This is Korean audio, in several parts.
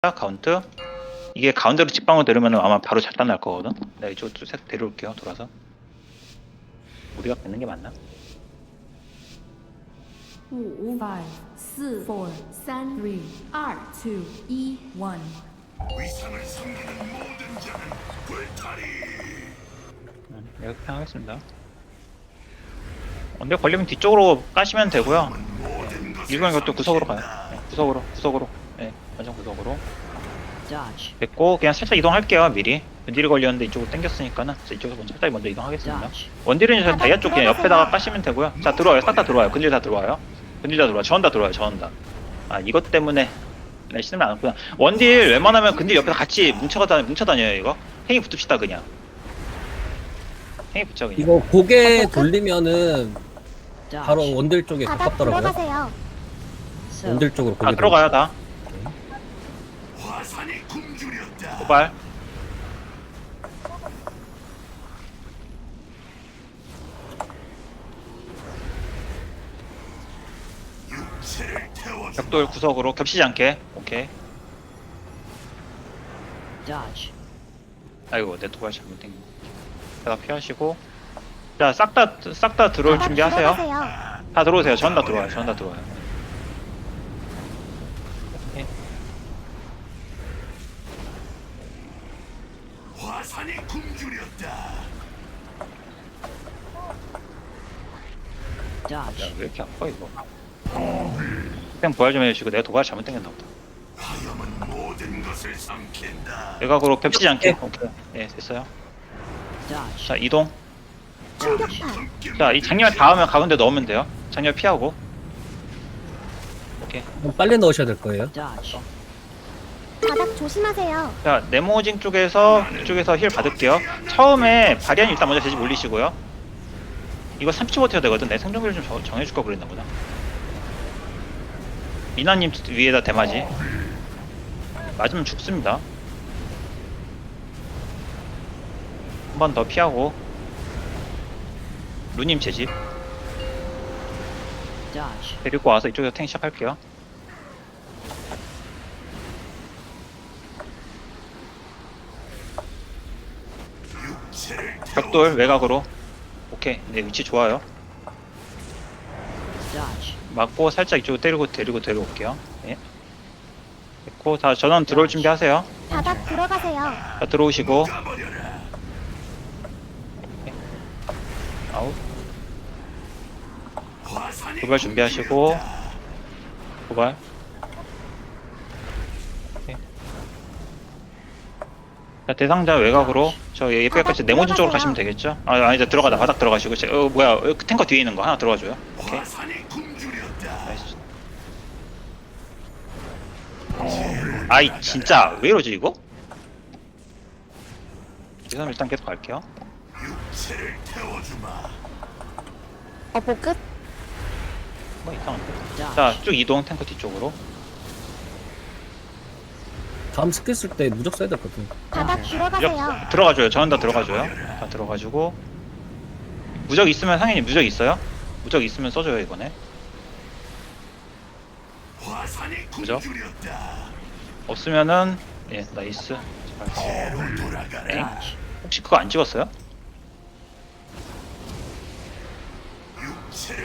자, 카운트. 이게 가운데로 직방으로 내려면 아마 바로 잘단 날 거거든. 내가 이쪽으로 색 데려올게요. 돌아서. 우리가 뱉는 게 맞나? 五五 five 四 four 三 three 二 two 一 one。 위상을 섬기는 모든 자는 불타리 응, 이렇게 하겠습니다. 근데 걸리면 뒤쪽으로 까시면 되고요. 모든 것을 이건 이것도 구석으로 가요. 네, 구석으로, 구석으로. 네, 완전 구석으로. Dodge. 됐고 그냥 살짝 이동할게요 미리. 원딜이 걸렸는데 이쪽으로 당겼으니까는 그래서 이쪽에서 먼저 살짝 먼저 이동하겠습니다. Dodge. 원딜은 저 다이아 쪽 그냥 옆에다가 까시면 되고요. 자 들어와요. 싹 다 들어와요. 근딜 다 들어와요. 근딜 다 들어와요. 저언 다 들어와요. 저언 다아 이것 때문에 날씨는 안 왔구나. 원딜 웬만하면 근딜 옆에서 같이 뭉쳐 다녀 뭉쳐 다녀요 이거. 행이 붙읍시다 그냥. 행이 붙여 그냥. 이거 고개 돌리면은 Dodge. 바로 원딜 쪽에 바닥 가깝더라고요. So. 원딜 쪽으로 고개 다 들어가요 다 태워주 벽돌 구석으로 겹치지 않게 오케이 Dodge. 아이고 내 도발 잘못된 거. 바닥 피하시고 자 싹 다 싹 다 들어올 준비하세요. 다 들어오세요. 전 다 들어와요. 전 다 들어와요. 산이 굶주렸다 Dodge. 야, 왜 이렇게 아파 이거? 그냥 부활 좀 해주시고 내가 도발 잘못된 게 나보다. 화염은 모든 것을 삼킨다 외곽으로 겹치지 않게. 오케이. 예, 됐어요. Dodge. 자 이동. 충격파. 자이 장렬 닿으면 가운데 넣으면 돼요. 장렬 피하고. 오케이. 좀 빨리 넣으셔야 될 거예요. Dodge. 바닥 조심하세요. 자 네모징 쪽에서 이쪽에서 힐 받을게요. 처음에 바리안 일단 먼저 대지 올리시고요. 이거 30초 버텨야 되거든. 내 생존기를 좀 정- 정해줄 걸 그랬나 보다. 미나님 위에다 대마지. 맞으면 죽습니다. 한 번 더 피하고. 루님 제집. 데리고 와서 이쪽에서 탱 시작할게요. 육체를 벽돌 외곽으로. 오케이. 네 위치 좋아요. 맞고 살짝 이쪽으로 때리고 데리고 데려올게요. 예. 됐고 다 전원 들어올 준비하세요. 바닥 들어가세요. 자 들어오시고 가버려라 아웃 도발 준비하시고 도발. 오케이. 자 대상자 외곽으로 저 예쁘게까지 네모진 쪽으로 가시면 되겠죠? 아 아니다 들어가다 바닥 들어가시고 제- 어 뭐야 어, 그 탱커 뒤에 있는 거 하나 들어가줘요. 오케이. 화산이 굶주렸다 나이스. 아이 진짜 왜 이러지 이거? 이선 일단 계속 갈게요. 육체를 태워주마 어, 복끝. 뭐 이상한데. Dodge. 자쭉 이동 탱커 뒤쪽으로. 다음 스킬 쓸 때 무적 써야 되거든. 바닥 네. 들어가세요. 들어가줘요. 저는 다 들어가줘요. 다 들어가지고 무적 있으면 상현이 무적 있어요? 무적 있으면 써줘요 이번에. 굶주렸다 없으면은 예 나이스. Dodge. 혹시 그거 안 찍었어요?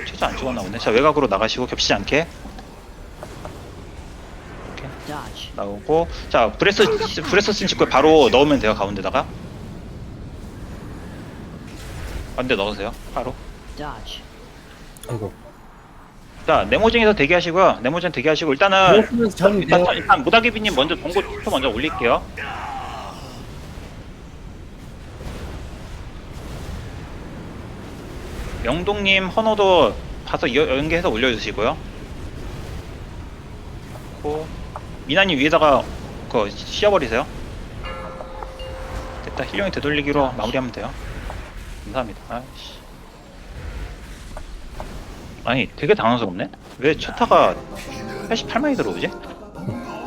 최저 안 찍었나 보네. 자 외곽으로 나가시고 겹치지 않게 Dodge. 나오고 자 브레스 브레스 쓴 직구에 바로 넣으면 돼요 가운데다가. 가운데 넣으세요 바로. 아이고. 자 네모징에서 대기하시고요. 네모징 대기하시고 일단은 그렇으면 잘 일단. 일단 무다기비님 먼저 동고 투표 먼저 올릴게요. 명동님 헌호도 봐서 여- 연계해서 올려주시고요. 고 미나님 위에다가 그거 씌워버리세요. 됐다 힐링이 되돌리기로 마무리하면 돼요. 감사합니다. 아이씨. 아니 되게 당황스럽네. 왜 초타가 88만이 들어오지?